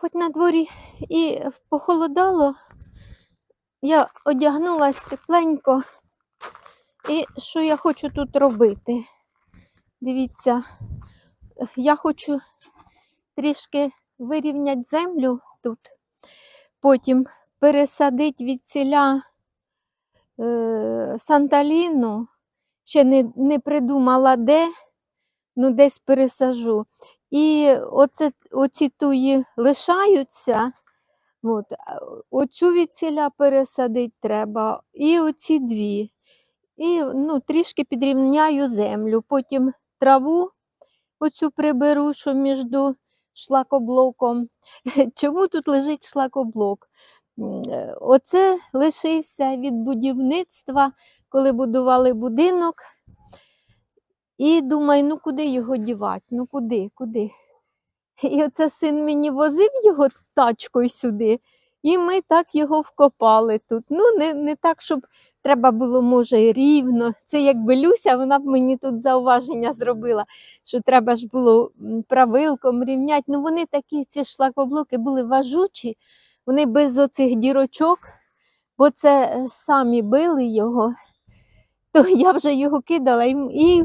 Хоч на дворі і похолодало, я одягнулась тепленько. І що я хочу тут робити? Дивіться, я хочу трішки вирівняти землю тут, потім пересадити від ціля е, Санталіну. Ще не, не придумала де, ну десь пересажу. І оце, оці туї лишаються. От, оцю від ціля пересадити треба, і оці дві. І ну, трішки підрівняю землю. Потім траву оцю приберу, що між шлакоблоком. Чому тут лежить шлакоблок? Е, Оце лишився від будівництва, коли будували будинок. І думаю, ну куди його дівати? Ну куди, куди? І оце син мені возив його тачкою сюди, і ми так його вкопали тут. Ну, не, не так, щоб треба було, може, рівно. Це якби Люся, вона б мені тут зауваження зробила, що треба ж було правилком рівняти. Ну, вони такі, ці шлакоблоки були важучі, вони без оцих дірочок, бо це е, самі били його, то я вже його кидала і, і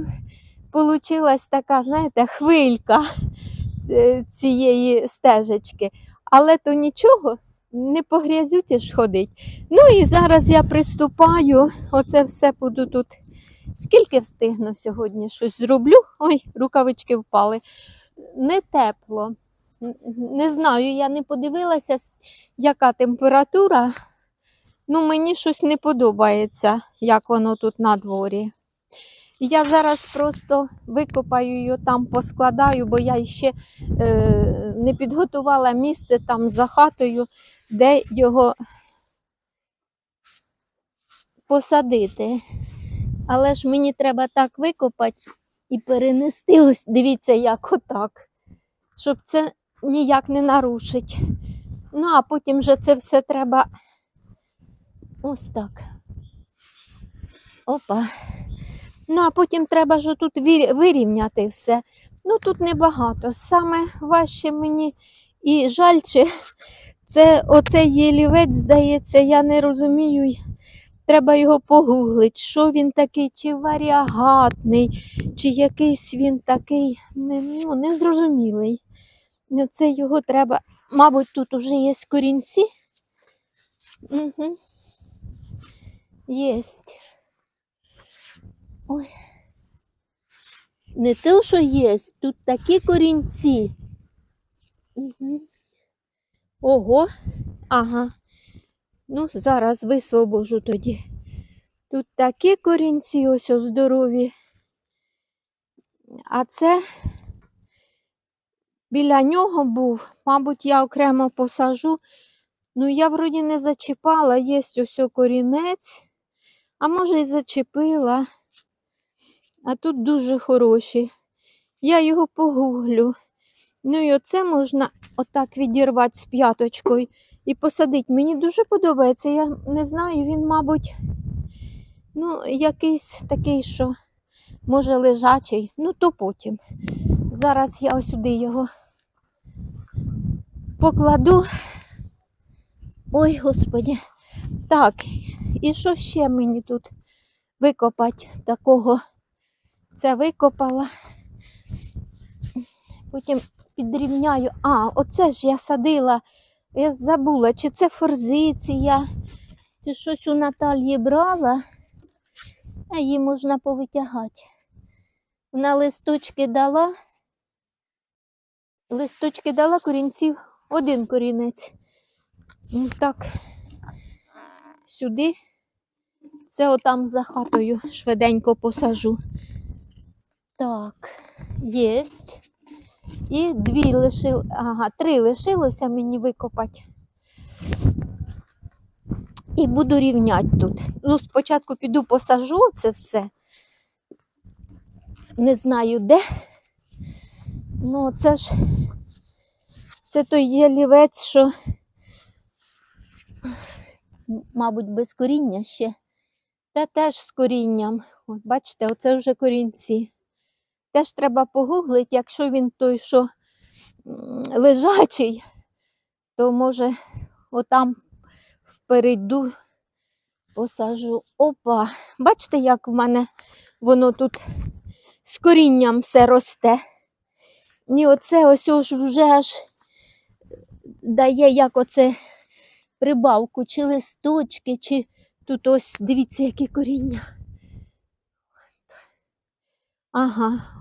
получилась така, знаєте, хвилька е, цієї стежечки. Але то нічого, не по грязюці ж ходить. Ну і зараз я приступаю, оце все буду тут. Скільки встигну сьогодні щось зроблю? Ой, рукавички впали. Не тепло. Не знаю, я не подивилася, яка температура. Ну, мені щось не подобається, як воно тут на дворі. Я зараз просто викопаю його там, поскладаю, бо я ще е, не підготувала місце там за хатою, де його посадити. Але ж мені треба так викопати і перенести, ось дивіться, як отак, щоб це ніяк не нарушить. Ну, а потім вже це все треба ось так. Опа. Ну, а потім треба ж тут вирівняти все. Ну, тут небагато. Саме важче мені і жальче, це оцей єлівець, здається, я не розумію. Треба його погуглити, що він такий, чи варіагатний, чи якийсь він такий не, ну, незрозумілий. Ну, Це його треба, мабуть, тут уже є корінці. Угу. Єсть. Ой. Не те, що є, тут такі корінці. Угу. Ого, ага. Ну, зараз висвобожу тоді. Тут такі корінці ось о здорові. А це біля нього був. Мабуть, я окремо посажу. Ну, я вроді не зачіпала, є ось корінець, а може і зачепила. А тут дуже хороші. Я його погуглю. Ну і оце можна отак відірвати з п'яточкою і посадити. Мені дуже подобається. Я не знаю, він, мабуть, ну, якийсь такий, що може лежачий. Ну, то потім. Зараз я ось сюди його покладу. Ой, господі. Так, і що ще мені тут викопати такого? Це викопала. Потім підрівняю. А, оце ж я садила. Я забула, чи це форзиція, чи щось у Наталії брала, а її можна повитягати. Вона листочки дала. Листочки дала корінців один корінець. Ну, Так, сюди. Це отам за хатою швиденько посажу. Так, єсть. І дві лишил, ага, три лишилося мені викопати. І буду рівняти тут. Ну, спочатку піду посажу це все. Не знаю де. Ну, це ж це той ялівець, що, мабуть, без коріння ще. Та теж з корінням. От, бачите, оце вже корінці. Теж треба погуглити, якщо він той, що лежачий, то може отам впереду посажу. Опа. Бачите, як в мене воно тут з корінням все росте. І оце ось ось вже аж дає як оце прибавку, чи листочки, чи тут ось дивіться, які коріння. Ага,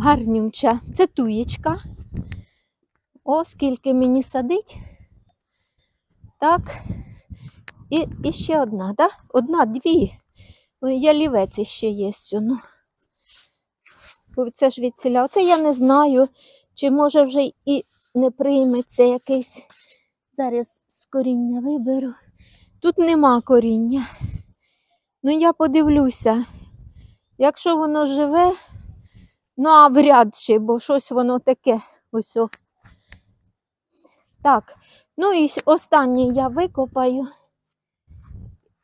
гарнюча. Це туєчка. О, скільки мені садить. Так. І, і ще одна, да? Одна, дві. Ялівець ще є. Ну. Це ж відціля. Оце я не знаю, чи може вже і не прийметься якийсь. Зараз з коріння виберу. Тут нема коріння. Ну, я подивлюся. Якщо воно живе, ну а вряд чи, бо щось воно таке. Ось. Так, ну і останнє я викопаю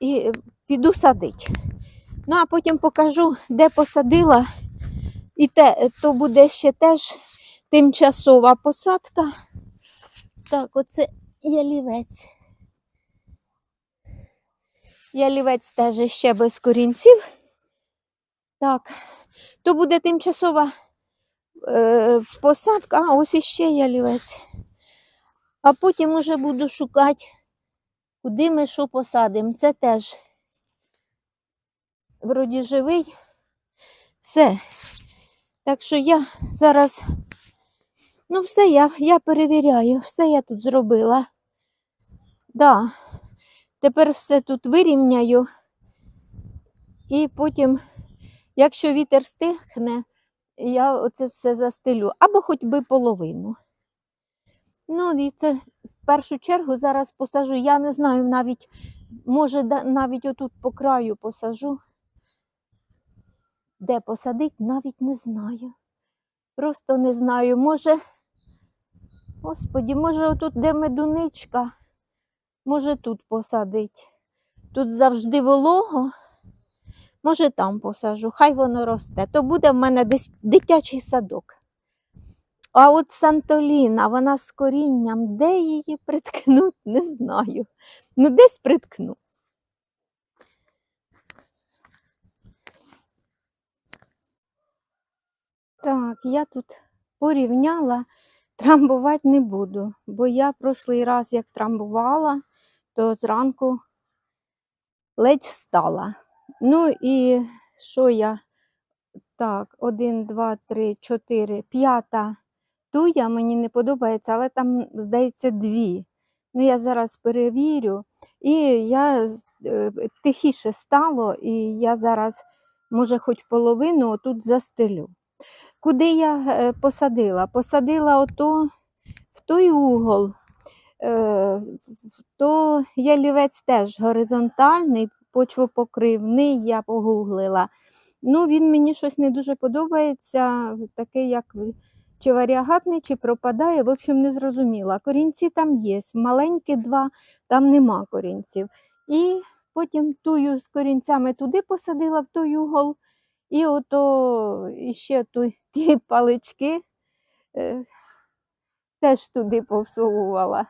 і піду садити. Ну, а потім покажу, де посадила. І те, то буде ще теж тимчасова посадка. Так, оце ялівець. Ялівець теж ще без корінців. Так, то буде тимчасова е, посадка, а ось іще ялівець. А потім уже буду шукати, куди ми що посадимо. Це теж вроді живий. Все. Так що я зараз, ну, все я, я перевіряю, все я тут зробила. Да. Тепер все тут вирівняю. І потім, якщо вітер стихне, я оце все застелю. Або хоч би половину. Ну, і це в першу чергу зараз посажу. Я не знаю навіть, може, навіть отут по краю посажу. Де посадить, навіть не знаю. Просто не знаю. Може, господі, може, отут де медуничка, може тут посадить. Тут завжди волого. Може, там посажу, хай воно росте. То буде в мене дитячий садок. А от Сантоліна, вона з корінням, де її приткнуть, не знаю. Ну, десь приткну. Так, я тут порівняла, трамбувати не буду, бо я прошлий раз, як трамбувала, то зранку ледь встала. Ну і що я? Так, один, два, три, чотири, п'ята туя мені не подобається, але там, здається, дві. Ну, я зараз перевірю. І я е, тихіше стало, і я зараз, може, хоч половину тут застелю. Куди я е, посадила? Посадила ото в той угол. Е, то ялівець теж горизонтальний, почвопокривний, я погуглила. Ну, він мені щось не дуже подобається, такий, як чи варіагатний, чи пропадає, в общем, не зрозуміла. Корінці там є, маленькі два, там нема корінців. І потім тую з корінцями туди посадила в той угол, і ото ту, ті палички е, теж туди повсовувала.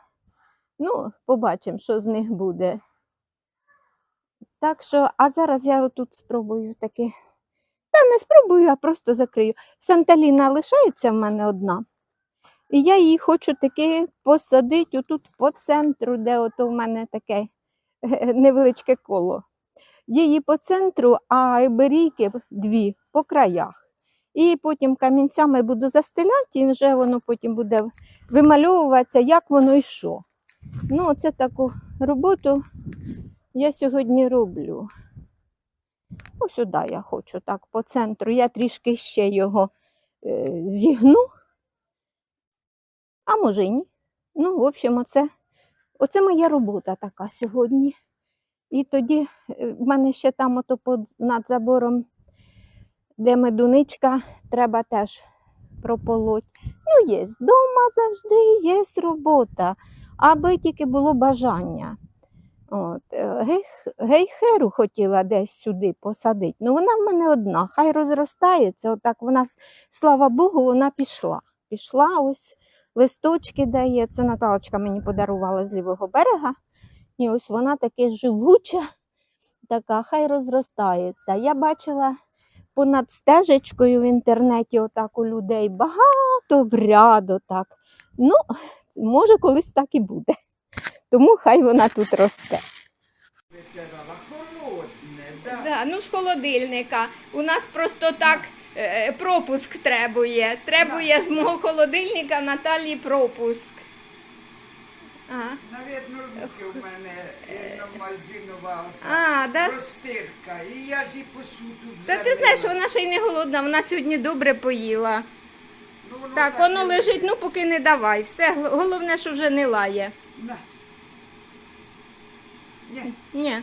Ну, побачимо, що з них буде. Так що, а зараз я отут спробую таки. Та не спробую, а просто закрию. Санталіна лишається в мене одна. І я її хочу таки посадити отут по центру, де ото в мене таке невеличке коло. Її по центру, а іберійки дві по краях. І потім камінцями буду застеляти, і вже воно потім буде вимальовуватися, як воно і що. Ну, оце таку роботу я сьогодні роблю. Ось сюди я хочу так по центру. Я трішки ще його е, зігну. А може ні. Ну, в общем, оце, оце моя робота така сьогодні. І тоді е, в мене ще там ото над забором, де медуничка, треба теж прополоть. Ну, є вдома завжди є робота, аби тільки було бажання. От, е, гей- гейхеру хотіла десь сюди посадити. Ну, вона в мене одна, хай розростається. Отак вона, слава Богу, вона пішла. Пішла ось листочки дає. Це Наталочка мені подарувала з лівого берега. І ось вона таки живуча, така, хай розростається. Я бачила понад стежечкою в інтернеті, отак у людей багато в ряд отак. Ну, може, колись так і буде. Тому хай вона тут росте. Да. Ну з холодильника. У нас просто так е, пропуск требує. Требує з мого холодильника Наталі пропуск. А, Навірно, руки у мене магазинова а да? простирка. І я ж і посуду Та ти знаєш, вона ще й не голодна, вона сьогодні добре поїла. Ну, воно Так, воно лежить, ну поки не давай. Все, головне, що вже не лає. На. Ні,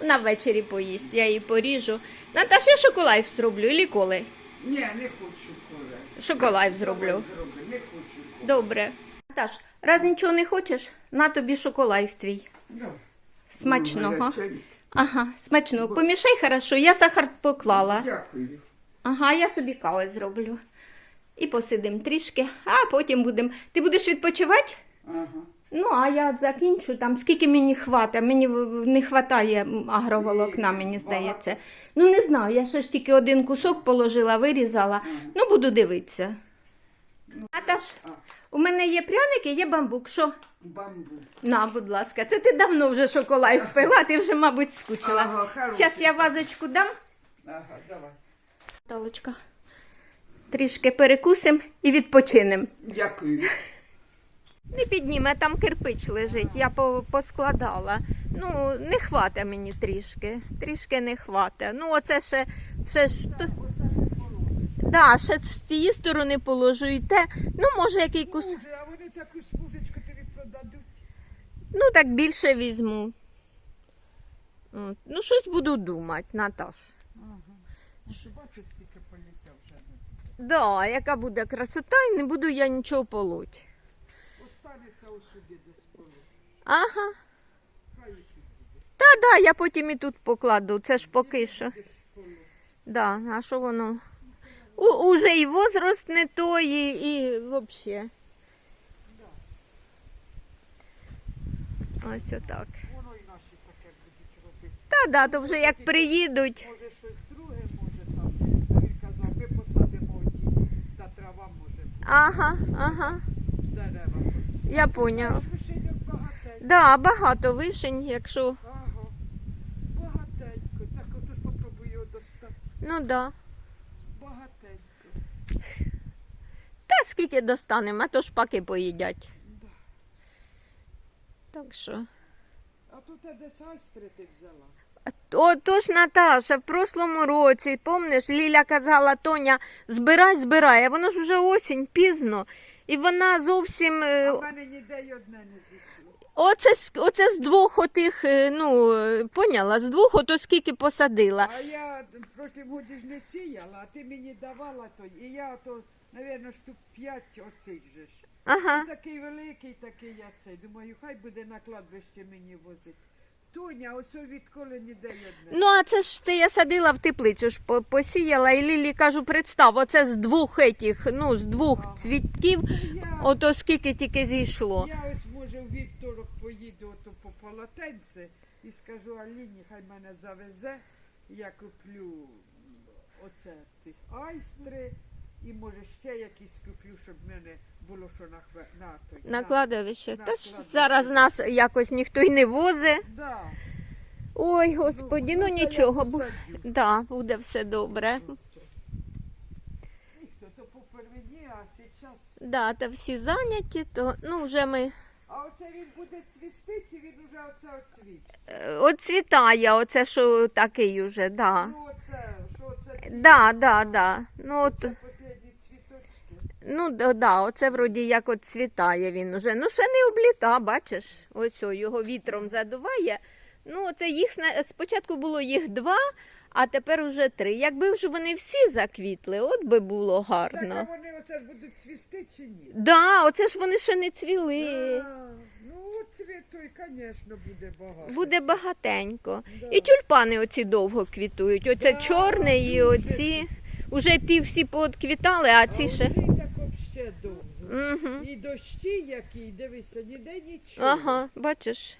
вона ввечері поїсть, я її поріжу. Наташ, я шоколайв зроблю, і коли? ні, не хочу коли. Шоколайв зроблю. Не хочу коли. Добре. Наташ, раз нічого не хочеш, на тобі шоколайв твій. Ну, Смачного. ну. Ага, смачного. Помішай хорошо, я сахар поклала. Дякую. Ага, я собі кави зроблю. І посидим трішки, а потім будемо. Ти будеш відпочивати? Ага. Ну, а я закінчу там, скільки мені хватає. Мені не вистачає агроволокна, мені здається. Ну, не знаю, я ще ж тільки один кусок положила, вирізала. Ну, буду дивитися. Наташ, у мене є пряники, є бамбук. Що? Бамбу. На, будь ласка, це ти давно вже шоколад впила, ти вже, мабуть, скучила. Ага, хороший. Зараз я вазочку дам. Ага, давай. Талочка. Трішки перекусим і відпочинем. Дякую. Не підніме, там кирпич лежить, я поскладала. Ну, не хвата мені трішки. Трішки не хвата. Ну, оце ще, ще ж. Да, ще з цієї сторони положу і те. Ну, може, який кус. А вони таку спужечку тобі продадуть. Ну, так більше візьму. От. Ну, щось буду думати, Наташ. Ага. Бачиш, стільки політав вже. Да, яка буде красота, і не буду я нічого полоть. Останеться у суді десь поле. Ага. Та да, я потім і тут покладу. Це ж поки що. Да, а що воно? У, уже і возраст не той, і, і взагалі. Ось отак. Воно і наші таке будуть робити. Та да, то вже як приїдуть. Може щось друге, може там. Він казав, ми посадимо ті, та трава може бути. Ага, ага. Дерева. Я поняв. Да, багато вишень, якщо. Ага. Багатенько. Так отож попробую його достати. Ну да. Багатенько. Та скільки достанемо, а то ж паки поїдять. Да. Так що. А тут я десь айстри ти взяла. Отож, Наташа, в прошлому році, помниш, Ліля казала, Тоня, збирай, збирай, а воно ж уже осінь, пізно. І вона зовсім. е, А в мене ніде й одне не зійшло. Оце, з- оце з двох отих, е, ну, е, поняла, з двох ото скільки посадила. А я в прошлім годі ж не сіяла, а ти мені давала той. І я то, мабуть, штук п'ять оцих же ж. Ага. Такий великий, такий я цей. Думаю, хай буде на кладбище мені возить. Тоня, ось відколи ніде одне. Ну, а це ж це я садила в теплицю, ж по- посіяла, і Лілі кажу, представ, оце з двох етіх, ну, з двох цвітків, ото скільки тільки зійшло. я ось може в вівторок поїду ото по полотенце і скажу Аліні, хай мене завезе. Я куплю оце ці айстри і може ще якісь куплю, щоб в мене було що на хве... на той. На кладовище. на Та ж кладовище. зараз нас якось ніхто й не возить. Да. Ой, господі, ну Ну, та я нічого. бу- посадю. Да, буде все добре. Ніхто то по первині, а зараз. Да, та всі зайняті, то ну вже ми А оце він буде цвісти, чи він уже оце оцвівся? е, оцвітає, оце що такий уже, да. Ну оце, що оце? Да, да, да. Ну, от, Це останні цвіточки. ну да, да, оце вроді як от цвітає він уже. Ну, ще не обліта, бачиш. Ось о, його вітром задуває. Ну, це їх сна- спочатку було їх два, а тепер уже три. Якби вже вони всі заквітли, от би було гарно. Так, а вони оце ж будуть цвісти чи ні? Да, оце ж вони ще не цвіли. А, ну, цвіт той, звісно, буде багато. Буде багатенько. Да. І тюльпани оці довго квітують. Оце Да, чорний і дуже. оці. Уже ті всі поотквітали, а ці а ще. оцей так взагалі довго. Угу. І дощі які, дивися, ніде нічого. Ага, бачиш.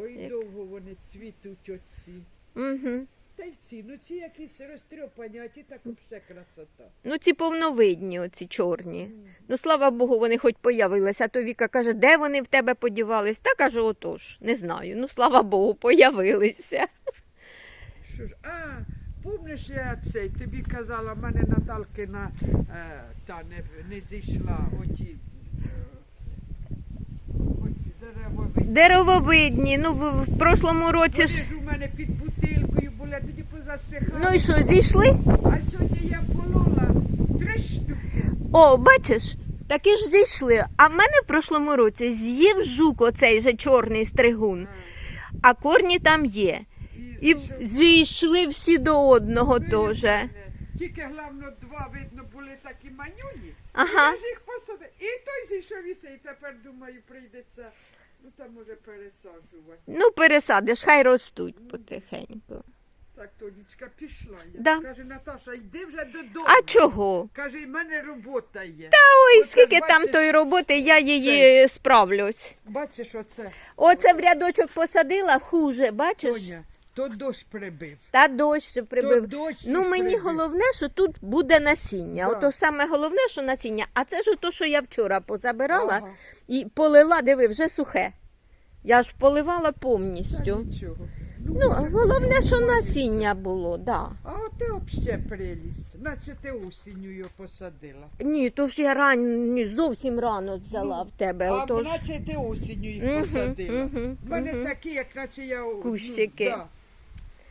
Ой, довго вони цвітуть оці. Угу. Та й ці, ну ці якісь розтрьопані, а ті так взагалі красота. Ну, ці повновидні, оці чорні. Ну, слава Богу, вони хоч появилися. А то Віка каже, де вони в тебе подівались? Та кажу, отож, не знаю. Ну, слава Богу, появилися. Що ж, а, помниш, я цей, тобі казала, в мене Наталкина е, та не, не зійшла оті, е, оці деревові. Деревовидні, ну в, в прошлому році Вони ж. ж у мене під бутилкою були, тоді позасихали. Ну і що, зійшли? А сьогодні я полола три штуки. О, бачиш, такі ж зійшли. А в мене в прошлому році з'їв жук оцей же чорний стригун, а корні там є. І зійшли всі до одного Ну, теж. Тільки головно два, видно, були такі манюні. Ага. Я ж їх. І той зійшов і цей. Тепер думаю, прийдеться. Ну там може пересаджувати. Ну, пересадиш, хай ростуть потихеньку. Так, Тонічка, пішла я. Да. Каже, Наташа, йди вже додому. А чого? Каже, в мене робота є. Ой, Оце скільки ж там тої роботи, я її справлюсь. Бачиш оце, Оце в рядочок посадила, хуже, бачиш? Тоня, то дощ прибив. Та дощ То прибив. дощ Ну, мені прибив. головне, що тут буде насіння. Да. Ото саме головне, що насіння. А це ж то, що я вчора позабирала Ага. і полила, диви, вже сухе. Я ж поливала Та повністю. нічого. Ну, головне, що насіння було, да. А ти взагалі прелість. Наче ти осінню його посадила. Ні, то ж я ран... ні, зовсім рано взяла Ну, в тебе. А Отож. наче ти осінню їх Мгм, посадила. мгм, У мене мгм. такі, як наче я... ну, Кущики. да.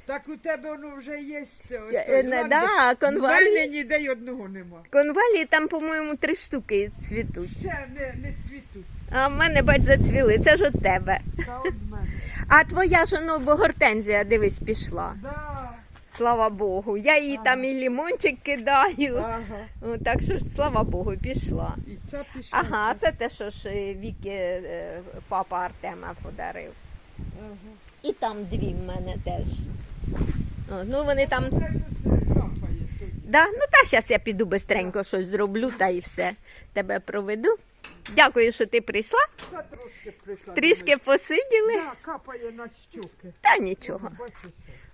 Так у тебе воно вже є. Я- е, не, да, У конвалі. мене ніде й одного нема. Конвалії там, по-моєму, три штуки цвітуть. Ще не, не цвітуть. А в мене, бач, зацвіли. Це ж от тебе. Та от мене. А твоя ж ну, бо гортензія, дивись, пішла. Да. Слава Богу. Я їй Ага. там і лімончик кидаю. Ага. О, Так що ж, слава Богу, пішла. І це пішла. Ага, це те, що ж е, Віки е, папа Артема подарив. Ага. І там дві в мене теж. Ну вони там. Тут. Да? Ну та зараз я піду бистренько щось зроблю та і все. Тебе проведу. Дякую, що ти прийшла. Прийшла. Трішки посиділи. Капає на щуки. Та нічого.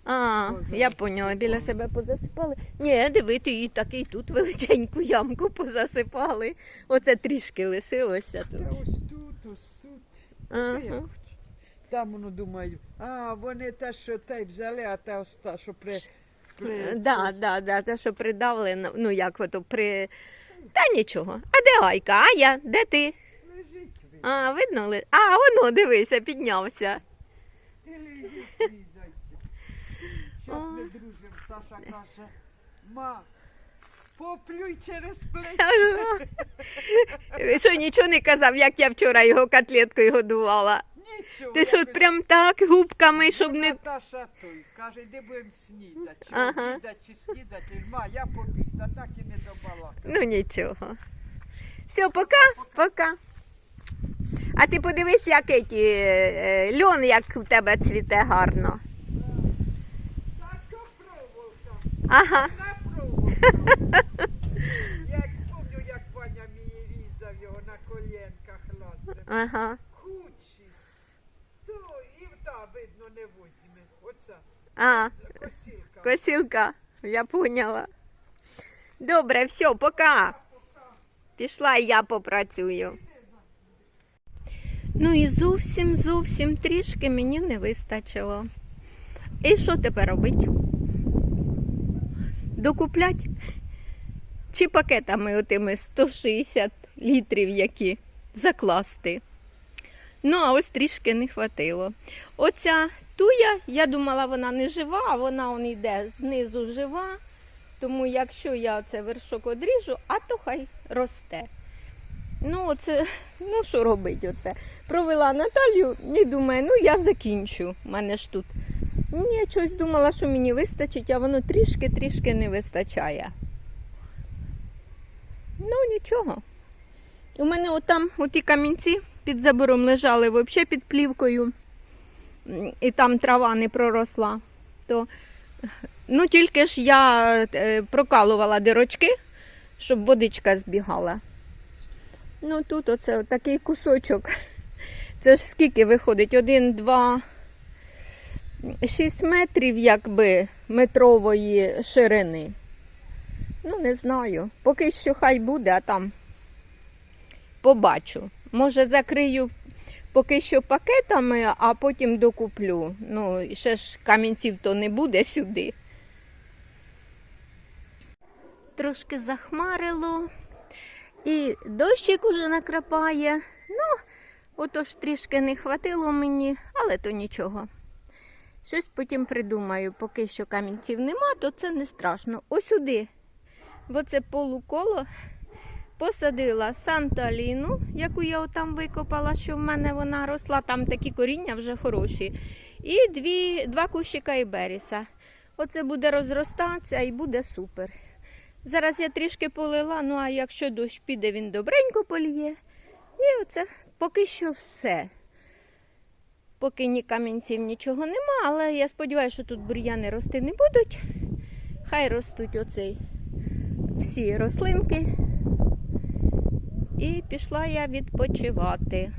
А, я поняла, біля себе позасипали. Ні, диви, ти і такий тут величеньку ямку позасипали. Оце трішки лишилося тут. Та ось тут, ось тут. Ага. Я. Там воно думаю, а вони те, що те взяли, а те оста, що при. при Да, да, да, те, що придавлено, ну як ото при. Та нічого. А де Айка? Ая, де ти? А, видно ли? А, воно, дивися, піднявся. Щас ми дружимо, Саша каже, ма, поплюй через плече. Що нічого не казав, як я вчора його котлеткою годувала. Нічого. Ти що, прям так губками, щоб Ну, не. Наташа той, каже, йди будемо снідати. Чи Ага. обідати, чи снідати. Ма, я побіг, та так і не добала. Ну нічого. Все, пока, пока. А ти подивись, як ті, е, льон, як у тебе цвіте гарно. Ага. Я як спомню, як Ваня мені різав його на колінках лазив. Ага. Кучі. То і та, видно, не возьме. Оця А, косілка. косілка, я поняла. Добре, все, пока. Пішла і я попрацюю. Ну і зовсім, зовсім трішки мені не вистачило. І що тепер робити? Докуплять? Чи пакетами отими 160 літрів які закласти? Ну, а ось трішки не хватило. Оця туя, я думала, вона не жива, а вона он йде знизу жива. Тому якщо я це вершок одріжу, а то хай росте. Ну, оце, ну що робить оце? Провела Наталію і думаю, ну я закінчу. У мене ж тут. Ну, Я щось думала, що мені вистачить, а воно трішки-трішки не вистачає. Ну, нічого. У мене отам оті камінці під забором лежали взагалі під плівкою, і там трава не проросла. То, ну, тільки ж я е, прокалувала дирочки, щоб водичка збігала. Ну тут оце такий кусочок. Це ж скільки виходить? Один, два, шість метрів, якби метрової ширини. Ну, не знаю. Поки що хай буде, а там побачу. Може, закрию поки що пакетами, а потім докуплю. Ну, ще ж камінців то не буде сюди. Трошки захмарило. І дощик уже накрапає. Ну, отож трішки не хватило мені, але то нічого. Щось потім придумаю. Поки що камінців нема, то це не страшно. Ось сюди, в оце полуколо, посадила Санталіну, яку я отам викопала, що в мене вона росла. Там такі коріння вже хороші. І дві, два кущика Іберіса. Оце буде розростатися і буде супер. Зараз я трішки полила, ну а якщо дощ піде, він добренько поліє. І оце поки що все. Поки ні камінців, нічого нема, але я сподіваюся, що тут бур'яни рости не будуть. Хай ростуть оцей всі рослинки. І пішла я відпочивати.